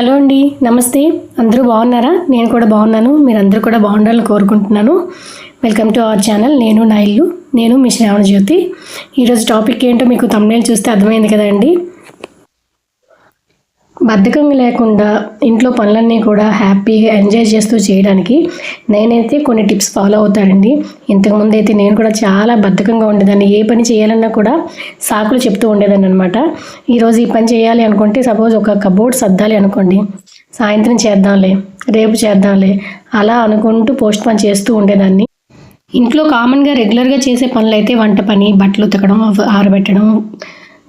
Hello అండి నమస్తే. అందరూ బాగున్నారా? నేను కూడా బాగున్నాను. మీరందరూ కూడా బాగుండాలని కోరుకుంటున్నాను. వెల్కమ్ టు అవర్ ఛానల్ నేను నా ఇల్లు. నేను మీ శ్రావణ జ్యోతి ఈరోజు టాపిక్ ఏంటో మీకు తమిళ చూస్తే అర్థమైంది కదండి. బద్ధకం లేకుండా ఇంట్లో పనులన్నీ కూడా హ్యాపీగా ఎంజాయ్ చేస్తూ చేయడానికి నేనైతే కొన్ని టిప్స్ ఫాలో అవుతానండి. ఇంతకుముందు అయితే నేను కూడా చాలా బద్ధకంగా ఉండేదాన్ని. ఏ పని చేయాలన్నా కూడా సాకులు చెప్తూ ఉండేదాన్ని అనమాట ఈరోజు ఈ పని చేయాలి అనుకుంటే సపోజ్ ఒక కబోర్డ్ సర్దాలి అనుకోండి. సాయంత్రం చేద్దాంలే రేపు చేద్దాంలే అలా అనుకుంటూ పోస్ట్ పని చేస్తూ ఉండేదాన్ని. ఇంట్లో కామన్గా రెగ్యులర్గా చేసే పనులు అయితే వంట పని బట్టలు ఉతకడం ఆరబెట్టడం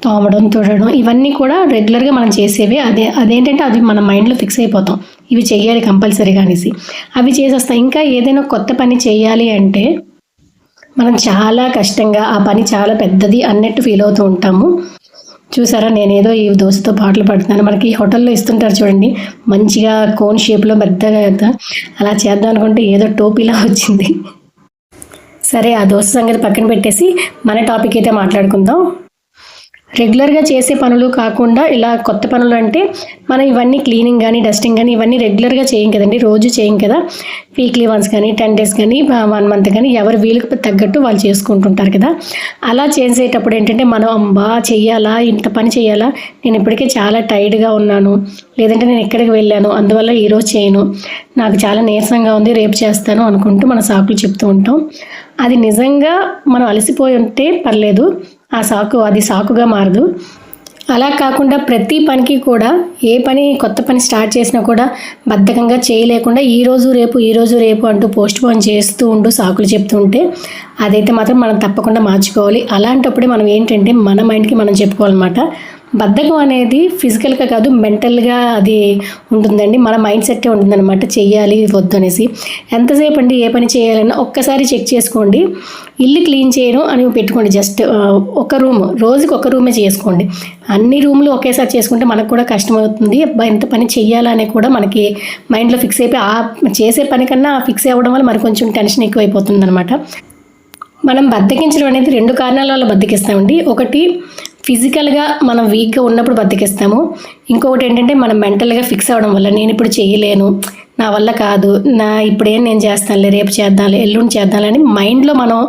తోమడం తుడడం ఇవన్నీ కూడా రెగ్యులర్గా మనం చేసేవి. అదే అదేంటంటే అది మన మైండ్లో ఫిక్స్ అయిపోతాం. ఇవి చేయాలి కంపల్సరీగా అనేసి అవి చేసేస్తాం. ఇంకా ఏదైనా కొత్త పని చేయాలి అంటే మనం చాలా కష్టంగా ఆ పని చాలా పెద్దది అన్నట్టు ఫీల్ అవుతూ ఉంటాము. చూసారా? నేనేదో ఈ దోశతో పాటలు పడుతున్నాను. మనకి హోటల్లో ఇస్తుంటారు చూడండి. మంచిగా కోన్ షేప్లో పెద్దగా అలా చేద్దాం అనుకుంటే ఏదో టోపీలా వచ్చింది. సరే ఆ దోశ సంగతి పక్కన పెట్టేసి మన టాపిక్ అయితే మాట్లాడుకుందాం. రెగ్యులర్గా చేసే పనులు కాకుండా ఇలా కొత్త పనులు అంటే మనం ఇవన్నీ క్లీనింగ్ కానీ డస్టింగ్ కానీ ఇవన్నీ రెగ్యులర్గా చేయం కదండి. రోజు చేయం కదా. వీక్లీ వన్స్ కానీ టెన్ డేస్ కానీ వన్ మంత్ కానీ ఎవరు వీలుకు తగ్గట్టు వాళ్ళు చేసుకుంటుంటారు కదా. అలా చేసేటప్పుడు ఏంటంటే మనం అబ్బా చెయ్యాలా ఇంత పని చేయాలా నేను ఇప్పటికే చాలా టైర్డ్గా ఉన్నాను. లేదంటే నేను ఎక్కడికి వెళ్ళాను? అందువల్ల ఈరోజు చేయను. నాకు చాలా నీరసంగా ఉంది. రేపు చేస్తాను అనుకుంటూ మన సాకులు చెప్తూ ఉంటాం. అది నిజంగా మనం అలసిపోయి ఉంటే పర్లేదు. ఆ సాకు అది సాకుగా మారదు. అలా కాకుండా ప్రతి పనికి కూడా ఏ పని కొత్త పని స్టార్ట్ చేసినా కూడా బద్ధకంగా చేయలేకుండా ఈ రోజు రేపు ఈ రోజు రేపు అంటూ పోస్ట్ పోన్ చేస్తూ ఉంటూ సాకులు చెప్తూ ఉంటే అదైతే మాత్రం మనం తప్పకుండా మార్చుకోవాలి. అలాంటప్పుడే మనం ఏంటంటే మన మైండ్కి మనం చెప్పుకోవాలన్నమాట. బద్ధకం అనేది ఫిజికల్గా కాదు మెంటల్గా అది ఉంటుందండి. మన మైండ్ సెట్టే ఉంటుందన్నమాట. చెయ్యాలి వద్దు అనేసి. ఎంతసేపు అండి ఏ పని చేయాలన్నా ఒక్కసారి చెక్ చేసుకోండి. ఇల్లు క్లీన్ చేయడం అని పెట్టుకోండి. జస్ట్ ఒక రూమ్ రోజుకి ఒక రూమే చేసుకోండి. అన్ని రూమ్లు ఒకేసారి చేసుకుంటే మనకు కూడా కష్టం అవుతుంది ఎంత పని చెయ్యాలనే కూడా మనకి మైండ్లో ఫిక్స్ అయిపోయి ఆ చేసే పని కన్నా ఫిక్స్ అవ్వడం వల్ల మరి కొంచెం టెన్షన్ ఎక్కువైపోతుంది అనమాట మనం బద్దకించడం అనేది రెండు కారణాల వల్ల బద్దకిస్తామండి. ఒకటి ఫిజికల్గా మనం వీక్గా ఉన్నప్పుడు బద్దకిస్తాము ఇంకొకటి ఏంటంటే మనం మెంటల్గా ఫిక్స్ అవ్వడం వల్ల నేను ఇప్పుడు చేయలేను నా వల్ల కాదు నా ఇప్పుడేం నేను చేస్తానులే రేపు చేద్దాంలే ఎల్లుండి చేద్దాంలే అని మైండ్లో మనం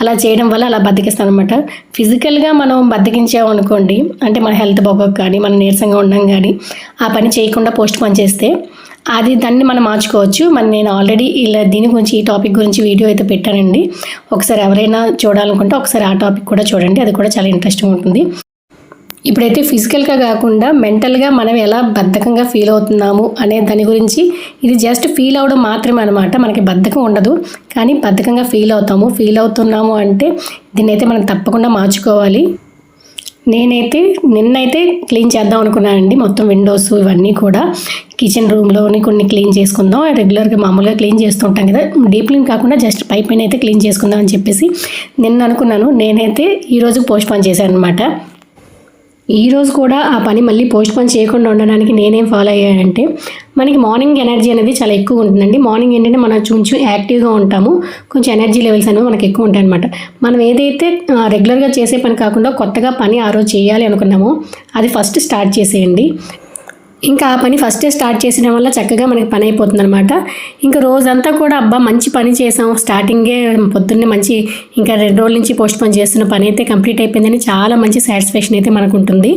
అలా చేయడం వల్ల అలా బద్దకిస్తాం అనమాట ఫిజికల్గా మనం బద్దకించాము అనుకోండి అంటే మన హెల్త్ బాగోక కానీ మనం నీరసంగా ఉండడం కానీ ఆ పని చేయకుండా పోస్ట్ పని చేస్తే అది దాన్ని మనం మార్చుకోవచ్చు. మరి నేను ఆల్రెడీ ఇలా దీని గురించి ఈ టాపిక్ గురించి వీడియో అయితే పెట్టానండి. ఒకసారి ఎవరైనా చూడాలనుకుంటే ఒకసారి ఆ టాపిక్ కూడా చూడండి. అది కూడా చాలా ఇంట్రెస్టింగ్ ఉంటుంది. ఇప్పుడైతే ఫిజికల్గా కాకుండా మెంటల్గా మనం ఎలా బద్ధకంగా ఫీల్ అవుతున్నాము అనే దాని గురించి ఇది జస్ట్ ఫీల్ అవడం మాత్రమే అనమాట మనకి బద్ధకం ఉండదు. కానీ బద్ధకంగా ఫీల్ అవుతాము. ఫీల్ అవుతున్నాము అంటే దీన్నైతే మనం తప్పకుండా మార్చుకోవాలి. నేనైతే నిన్నైతే క్లీన్ చేద్దాం అనుకున్నానండి. మొత్తం విండోస్ ఇవన్నీ కూడా. కిచెన్ రూమ్లోని కొన్ని క్లీన్ చేసుకుందాం. రెగ్యులర్గా మామూలుగా క్లీన్ చేస్తుంటాం కదా. డీప్ క్లీన్ కాకుండా జస్ట్ పై పైన అయితే క్లీన్ చేసుకుందాం అని చెప్పేసి నిన్న అనుకున్నాను. నేనైతే ఈరోజు పోస్ట్ పోన్ చేశాను అనమాట ఈరోజు కూడా ఆ పని మళ్ళీ పోస్ట్ పోన్ చేయకుండా ఉండడానికి నేనేం ఫాలో అయ్యానంటే మనకి మార్నింగ్ ఎనర్జీ అనేది చాలా ఎక్కువ ఉంటుందండి. మార్నింగ్ ఏంటంటే మనం కొంచెం యాక్టివ్గా ఉంటాము. కొంచెం ఎనర్జీ లెవెల్స్ అనేవి మనకి ఎక్కువ ఉంటాయి అనమాట మనం ఏదైతే రెగ్యులర్గా చేసే పని కాకుండా కొత్తగా పని ఆ రోజు చేయాలి అనుకున్నామో అది ఫస్ట్ స్టార్ట్ చేసేయండి. ఇంకా ఆ పని ఫస్టే స్టార్ట్ చేసిన వల్ల చక్కగా మనకి పని అయిపోతుంది అనమాట ఇంకా రోజంతా కూడా అబ్బా మంచి పని చేసాం. స్టార్టింగే పొద్దున్నే మంచి ఇంకా రెండు రోజుల నుంచి పోస్ట్ పని చేస్తున్న పని అయితే కంప్లీట్ అయిపోయిందని చాలా మంచి సాటిస్ఫాక్షన్ అయితే మనకు ఉంటుంది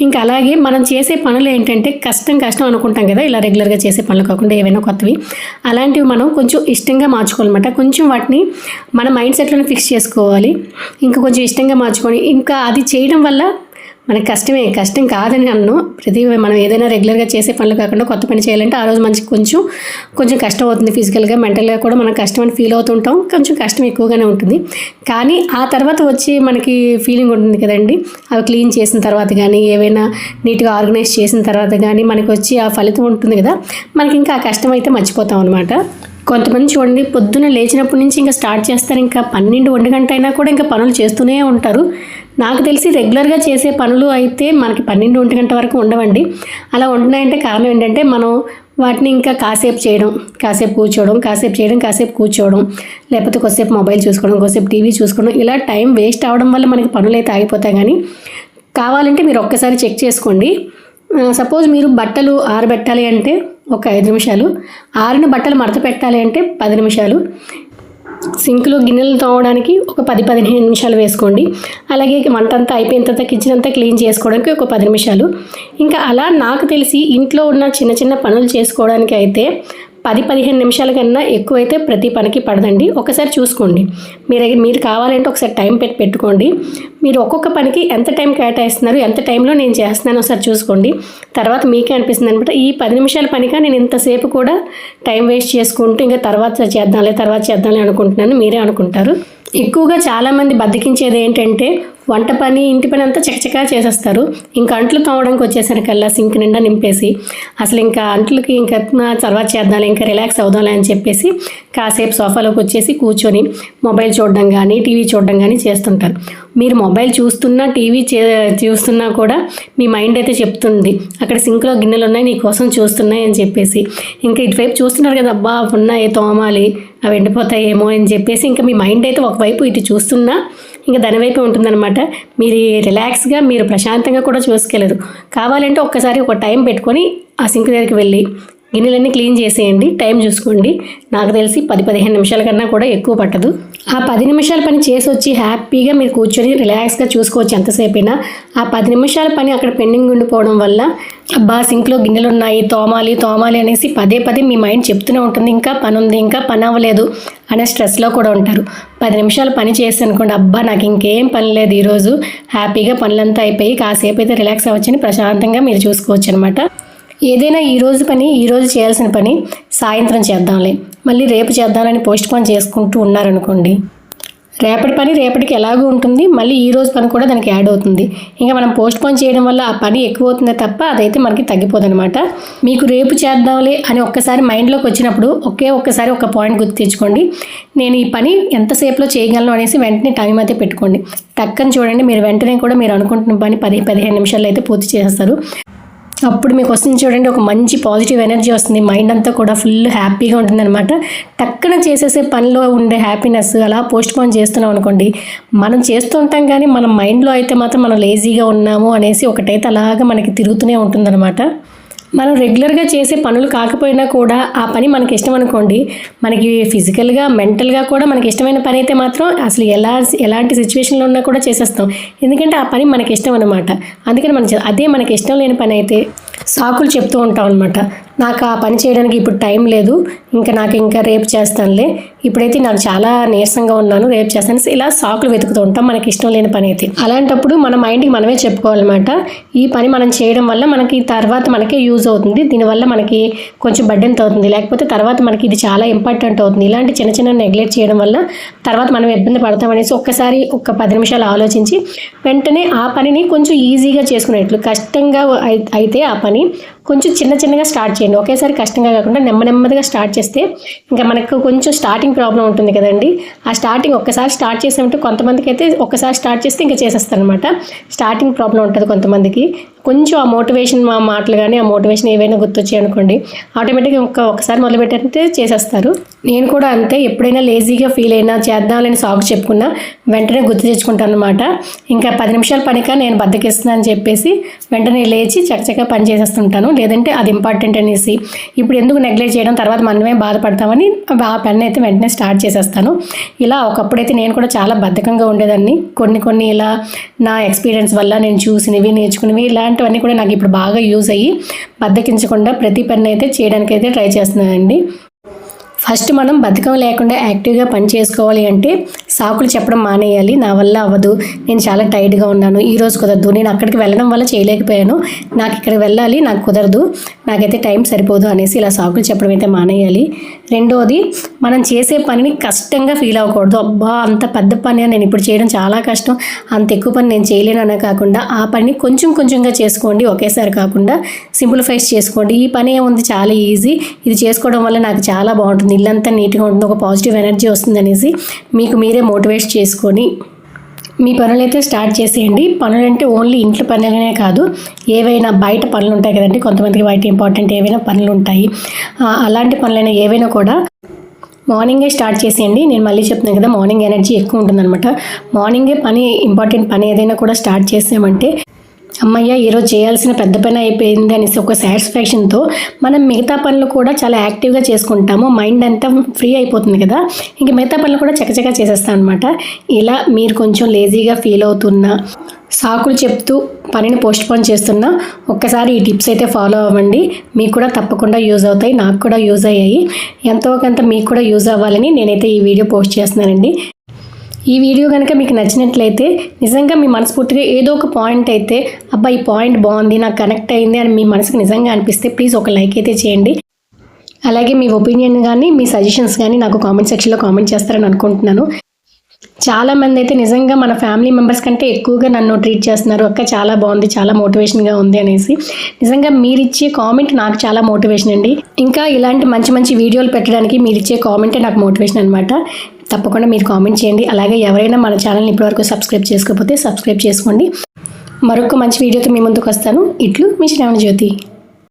ఇంకా అలాగే మనం చేసే పనులు ఏంటంటే కష్టం కష్టం అనుకుంటాం కదా ఇలా రెగ్యులర్గా చేసే పనులు కాకుండా ఏవైనా కొత్తవి. అలాంటివి మనం కొంచెం ఇష్టంగా మార్చుకోవాలన్నమాట. కొంచెం వాటిని మన మైండ్ సెట్లోనే ఫిక్స్ చేసుకోవాలి. ఇంకా కొంచెం ఇష్టంగా మార్చుకొని ఇంకా అది చేయడం వల్ల మనకి కష్టమే కష్టం కాదని అన్ను. ప్రతి మనం ఏదైనా రెగ్యులర్గా చేసే పనులు కాకుండా కొత్త పని చేయాలంటే ఆ రోజు మంచి కొంచెం కొంచెం కష్టం అవుతుంది ఫిజికల్గా మెంటల్గా కూడా మనం కష్టం అని ఫీల్ అవుతుంటాం. కొంచెం కష్టం ఎక్కువగానే ఉంటుంది. కానీ ఆ తర్వాత వచ్చి మనకి ఫీలింగ్ ఉంటుంది కదండి. అవి క్లీన్ చేసిన తర్వాత కానీ ఏవైనా నీట్గా ఆర్గనైజ్ చేసిన తర్వాత కానీ మనకి వచ్చి ఆ ఫలితం ఉంటుంది కదా. మనకి ఇంకా ఆ కష్టం అయితే మర్చిపోతాం అనమాట కొంతమంది చూడండి పొద్దున్న లేచినప్పటి నుంచి ఇంకా స్టార్ట్ చేస్తారు. ఇంకా పన్నెండు ఒంటి గంట అయినా కూడా ఇంకా పనులు చేస్తూనే ఉంటారు. నాకు తెలిసి రెగ్యులర్గా చేసే పనులు అయితే మనకి పన్నెండు ఒంటి గంట వరకు ఉండవండి. అలా ఉంటున్నాయంటే కారణం ఏంటంటే మనం వాటిని ఇంకా కాసేపు చేయడం కాసేపు కూర్చోవడం కాసేపు చేయడం కాసేపు కూర్చోవడం లేకపోతే కొద్దిసేపు మొబైల్ చూసుకోవడం కొద్దిసేపు టీవీ చూసుకోవడం ఇలా టైం వేస్ట్ అవడం వల్ల మనకి పనులు అయితే ఆగిపోతాయి. కానీ కావాలంటే మీరు ఒక్కసారి చెక్ చేసుకోండి. సపోజ్ మీరు బట్టలు ఆరబెట్టాలి అంటే ఒక ఐదు నిమిషాలు. ఆరిన బట్టలు మడత పెట్టాలి అంటే పది నిమిషాలు. సింక్లో గిన్నెలు తోమడానికి ఒక పది పదిహేను నిమిషాలు వేసుకోండి. అలాగే వంట అంతా అయిపోయిన తర్వాత కిచెన్ అంతా క్లీన్ చేసుకోవడానికి ఒక పది నిమిషాలు. ఇంకా అలా నాకు తెలిసి ఇంట్లో ఉన్న చిన్న చిన్న పనులు చేసుకోవడానికి అయితే పది పదిహేను నిమిషాల కన్నా ఎక్కువైతే ప్రతి పనికి పడదండి. ఒకసారి చూసుకోండి. మీరు మీరు కావాలంటే ఒకసారి టైం పెట్టి పెట్టుకోండి. మీరు ఒక్కొక్క పనికి ఎంత టైం కేటాయిస్తున్నారు ఎంత టైంలో నేను చేస్తున్నాను ఒకసారి చూసుకోండి. తర్వాత మీకే అనిపిస్తుంది అనమాట ఈ పది నిమిషాల పనిగా నేను ఇంతసేపు కూడా టైం వేస్ట్ చేసుకుంటూ ఇంకా తర్వాత చేద్దాంలే తర్వాత చేద్దాంలే అనుకుంటున్నాను మీరే అనుకుంటారు. ఎక్కువగా చాలామంది బద్దకించేది ఏంటంటే వంట పని ఇంటి పని అంతా చకచకా చేసేస్తారు. ఇంకా అంట్లు తోమడానికి వచ్చేసరికల్లా సింక్ నిండా నింపేసి అసలు ఇంకా అంట్లకి ఇంకా తర్వాత చేద్దాం ఇంకా రిలాక్స్ అవుదాంలే అని చెప్పేసి కాసేపు సోఫాలోకి వచ్చేసి కూర్చొని మొబైల్ చూడడం కానీ టీవీ చూడడం కానీ చేస్తుంటారు. మీరు మొబైల్ చూస్తున్నా టీవీ చే చూస్తున్నా కూడా మీ మైండ్ అయితే చెప్తుంది. అక్కడ సింక్లో గిన్నెలు ఉన్నాయి నీ కోసం చూస్తున్నాయి అని చెప్పేసి. ఇంకా ఇటువైపు చూస్తున్నారు కదా అబ్బా ఉన్నాయి తోమాలి అవి ఎండిపోతాయేమో అని చెప్పేసి ఇంకా మీ మైండ్ అయితే ఒకవైపు ఇటు చూస్తున్నా ఇంకా దాని ఉంటుందన్నమాట. మీరు రిలాక్స్గా మీరు ప్రశాంతంగా కూడా చూసుకెళ్ళరు కావాలంటే ఒక్కసారి ఒక టైం పెట్టుకొని ఆ సింక్ దగ్గరికి వెళ్ళి గిన్నెలన్నీ క్లీన్ చేసేయండి టైం చూసుకోండి. నాకు తెలిసి పది పదిహేను నిమిషాల కన్నా కూడా ఎక్కువ పట్టదు. ఆ పది నిమిషాల పని చేసి వచ్చి హ్యాపీగా మీరు కూర్చొని రిలాక్స్గా చూసుకోవచ్చు ఎంతసేపైనా. ఆ పది నిమిషాల పని అక్కడ పెండింగ్ ఉండిపోవడం వల్ల అబ్బా సింక్లో గిన్నెలు ఉన్నాయి తోమాలి తోమాలి అనేసి పదే పదే మీ మైండ్ చెప్తూనే ఉంటుంది. ఇంకా పని ఉంది ఇంకా పని అవ్వలేదు అనే స్ట్రెస్లో కూడా ఉంటారు. పది నిమిషాలు పని చేసి అనుకోండి అబ్బా నాకు ఇంకేం పని లేదు ఈరోజు. హ్యాపీగా పనులంతా అయిపోయి కాసేపు అయితే రిలాక్స్ అవ్వచ్చని ప్రశాంతంగా మీరు చూసుకోవచ్చు అనమాట ఏదైనా ఈరోజు పని ఈరోజు చేయాల్సిన పని సాయంత్రం చేద్దాంలే. మళ్ళీ రేపు చేద్దామని పోస్ట్ పోన్ చేసుకుంటూ ఉన్నారనుకోండి. రేపటి పని రేపటికి ఎలాగో ఉంటుంది మళ్ళీ ఈ రోజు పని కూడా దానికి యాడ్ అవుతుంది. ఇంకా మనం పోస్ట్ పోన్ చేయడం వల్ల ఆ పని ఎక్కువ అవుతుందే తప్ప అదైతే మనకి తగ్గిపోదనమాట. మీకు రేపు చేద్దాంలే అని ఒక్కసారి మైండ్లోకి వచ్చినప్పుడు ఒకే ఒక్కసారి ఒక పాయింట్ గుర్తు తెచ్చుకోండి. నేను ఈ పని ఎంతసేపులో చేయగలను అనేసి వెంటనే టైం అయితే పెట్టుకోండి. టక్కని చూడండి మీరు వెంటనే కూడా మీరు అనుకుంటున్న పని పది పదిహేను నిమిషాల్లో అయితే పూర్తి చేస్తారు అప్పుడు మీకు వస్తుంది చూడండి ఒక మంచి పాజిటివ్ ఎనర్జీ వస్తుంది. మైండ్ అంతా కూడా ఫుల్ హ్యాపీగా ఉంటుంది అనమాట టక్కన చేసేసే పనిలో ఉండే హ్యాపీనెస్ అలా పోస్ట్ పోన్ చేస్తున్నాం అనుకోండి మనం చేస్తూ ఉంటాం కానీ మన మైండ్లో అయితే మాత్రం మనం లేజీగా ఉన్నాము అనేసి ఒకటైతే అలాగా మనకి తిరుగుతూనే ఉంటుందన్నమాట. మనం రెగ్యులర్గా చేసే పనులు కాకపోయినా కూడా ఆ పని మనకి ఇష్టం అనుకోండి. మనకి ఫిజికల్గా మెంటల్గా కూడా మనకి ఇష్టమైన పని అయితే మాత్రం అసలు ఎలా ఎలాంటి సిచ్యువేషన్లో ఉన్నా కూడా చేసేస్తాం. ఎందుకంటే ఆ పని మనకి ఇష్టం అనమాట అందుకని మనం అదే మనకి ఇష్టం లేని పని అయితే సాకులు చెప్తూ ఉంటాం అనమాట నాకు ఆ పని చేయడానికి ఇప్పుడు టైం లేదు. ఇంకా నాకు ఇంకా రేపు చేస్తానులే. ఇప్పుడైతే నాకు చాలా నీరసంగా ఉన్నాను. రేపు చేస్తాను ఇలా సాకులు వెతుకుతూ ఉంటాం. మనకి ఇష్టం లేని పని అయితే. అలాంటప్పుడు మన మైండ్కి మనమే చెప్పుకోవాలన్నమాట. ఈ పని మనం చేయడం వల్ల మనకి తర్వాత మనకే యూజ్ అవుతుంది. దీనివల్ల మనకి కొంచెం బడ్డెంత అవుతుంది లేకపోతే తర్వాత మనకి ఇది చాలా ఇంపార్టెంట్ అవుతుంది. ఇలాంటి చిన్న చిన్న నెగ్లెక్ట్ చేయడం వల్ల తర్వాత మనం ఇబ్బంది పడతాం అనేసి ఒక్కసారి ఒక పది నిమిషాలు ఆలోచించి వెంటనే ఆ పనిని కొంచెం ఈజీగా చేసుకునేట్లు. కష్టంగా అయితే ఆ పని కొంచెం చిన్న చిన్నగా స్టార్ట్ చేయండి. ఒకేసారి కష్టంగా కాకుండా నెమ్మ నెమ్మదిగా స్టార్ట్ చేస్తే ఇంకా మనకు కొంచెం స్టార్టింగ్ ప్రాబ్లం ఉంటుంది కదండి. ఆ స్టార్టింగ్ ఒక్కసారి స్టార్ట్ చేసామంటే కొంతమందికి అయితే ఒక్కసారి స్టార్ట్ చేస్తే ఇంకా చేసేస్తారనమాట స్టార్టింగ్ ప్రాబ్లం ఉంటుంది కొంతమందికి. కొంచెం ఆ మోటివేషన్ మా మాటలు కానీ ఆ మోటివేషన్ ఏవైనా గుర్తొచ్చాయి అనుకోండి ఆటోమేటిక్గా ఒక్క ఒకసారి మొదలు చేసేస్తారు. నేను కూడా అంతే ఎప్పుడైనా లేజీగా ఫీల్ అయినా చేద్దాంలేని సాగు చెప్పుకున్నా వెంటనే గుర్తు తెచ్చుకుంటాను అనమాట ఇంకా పది నిమిషాల పనిక నేను బద్దకిస్తున్నాను అని చెప్పేసి వెంటనే లేచి చక్కగా పని చేసేస్తుంటాను. లేదంటే అది ఇంపార్టెంట్ అనేసి. ఇప్పుడు ఎందుకు నెగ్లెక్ట్ చేయడం తర్వాత మనమే బాధపడతామని ఆ పెన్ అయితే వెంటనే స్టార్ట్ చేసేస్తాను. ఇలా ఒకప్పుడైతే నేను కూడా చాలా బద్ధకంగా ఉండేదాన్ని. కొన్ని కొన్ని ఇలా నా ఎక్స్పీరియన్స్ వల్ల నేను చూసినవి నేర్చుకునేవి ఇలాంటివన్నీ కూడా నాకు ఇప్పుడు బాగా యూజ్ అయ్యి బద్దకించకుండా ప్రతి పని అయితే చేయడానికి అయితే ట్రై చేస్తున్నానండి. ఫస్ట్ మనం బద్ధకం లేకుండా యాక్టివ్గా పని చేసుకోవాలి అంటే సాకులు చెప్పడం మానేయాలి. నా వల్ల అవ్వదు. నేను చాలా టైట్గా ఉన్నాను. ఈ రోజు కుదరదు. నేను అక్కడికి వెళ్ళడం వల్ల చేయలేకపోయాను. నాకు ఇక్కడ వెళ్ళాలి. నాకు కుదరదు. నాకైతే టైం సరిపోదు అనేసి ఇలా సాకులు చెప్పడం అయితే మానేయాలి. రెండోది మనం చేసే పనిని కష్టంగా ఫీల్ అవ్వకూడదు. అబ్బా అంత పెద్ద పని నేను ఇప్పుడు చేయడం చాలా కష్టం. అంత ఎక్కువ పని నేను చేయలేను అనే కాకుండా ఆ పని కొంచెం కొంచెంగా చేసుకోండి. ఒకేసారి కాకుండా సింప్లిఫైస్ చేసుకోండి. ఈ పని ఏముంది? చాలా ఈజీ. ఇది చేసుకోవడం వల్ల నాకు చాలా బాగుంటుంది. ఇల్లంతా నీట్గా ఉంటుంది ఒక పాజిటివ్ ఎనర్జీ వస్తుంది అనేసి మీకు మీరే మోటివేట్ చేసుకొని మీ పనులైతే స్టార్ట్ చేసేయండి. పనులు అంటే ఓన్లీ ఇంట్లో పనులనే కాదు ఏవైనా బయట పనులు ఉంటాయి కదండి. కొంతమందికి బయట ఇంపార్టెంట్ ఏవైనా పనులు ఉంటాయి అలాంటి పనులైనా ఏవైనా కూడా మార్నింగే స్టార్ట్ చేసేయండి. నేను మళ్ళీ చెప్తున్నాను కదా మార్నింగ్ ఎనర్జీ ఎక్కువ ఉంటుందన్నమాట. మార్నింగే పని ఇంపార్టెంట్ పని ఏదైనా కూడా స్టార్ట్ చేసామంటే అమ్మయ్య ఈరోజు చేయాల్సిన పెద్ద పని అయిపోయింది అనేసి ఒక సాటిస్ఫాక్షన్తో మనం మిగతా పనులు కూడా చాలా యాక్టివ్గా చేసుకుంటాము. మైండ్ అంతా ఫ్రీ అయిపోతుంది కదా. ఇంక మిగతా పనులు కూడా చకచకా చేసేస్తాను అనమాట ఇలా మీరు కొంచెం లేజీగా ఫీల్ అవుతున్నా సాకులు చెప్తూ పనిని పోస్ట్ పోన్ చేస్తున్నా ఒక్కసారి ఈ టిప్స్ అయితే ఫాలో అవ్వండి. మీకు కూడా తప్పకుండా యూజ్ అవుతాయి. నాకు కూడా యూజ్ అయ్యాయి. ఎంతో కొంత మీకు కూడా యూజ్ అవ్వాలని నేనైతే ఈ వీడియో పోస్ట్ చేస్తున్నానండి. ఈ వీడియో కనుక మీకు నచ్చినట్లయితే నిజంగా మీ మనస్ఫూర్తిగా ఏదో ఒక పాయింట్ అయితే అబ్బా ఈ పాయింట్ బాగుంది నాకు కనెక్ట్ అయింది అని మీ మనసుకు నిజంగా అనిపిస్తే ప్లీజ్ ఒక లైక్ అయితే చేయండి. అలాగే మీ ఒపీనియన్ కానీ మీ సజెషన్స్ కానీ నాకు కామెంట్ సెక్షన్లో కామెంట్ చేస్తారని అనుకుంటున్నాను. చాలా మంది అయితే నిజంగా మన ఫ్యామిలీ మెంబర్స్ కంటే ఎక్కువగా నన్ను ట్రీట్ చేస్తున్నారు. అక్క చాలా బాగుంది చాలా మోటివేషన్గా ఉంది అనేసి. నిజంగా మీరు ఇచ్చే కామెంట్ నాకు చాలా మోటివేషన్ అండి. ఇంకా ఇలాంటి మంచి మంచి వీడియోలు పెట్టడానికి మీరు ఇచ్చే కామెంటే నాకు మోటివేషన్ అనమాట తప్పకుండా మీరు కామెంట్ చేయండి. అలాగే ఎవరైనా మన ఛానల్ని ఇప్పటివరకు సబ్స్క్రైబ్ చేసుకోకపోతే సబ్స్క్రైబ్ చేసుకోండి. మరొక మంచి వీడియోతో మీ ముందుకు వస్తాను. ఇట్లు మీ శ్రావణ జ్యోతి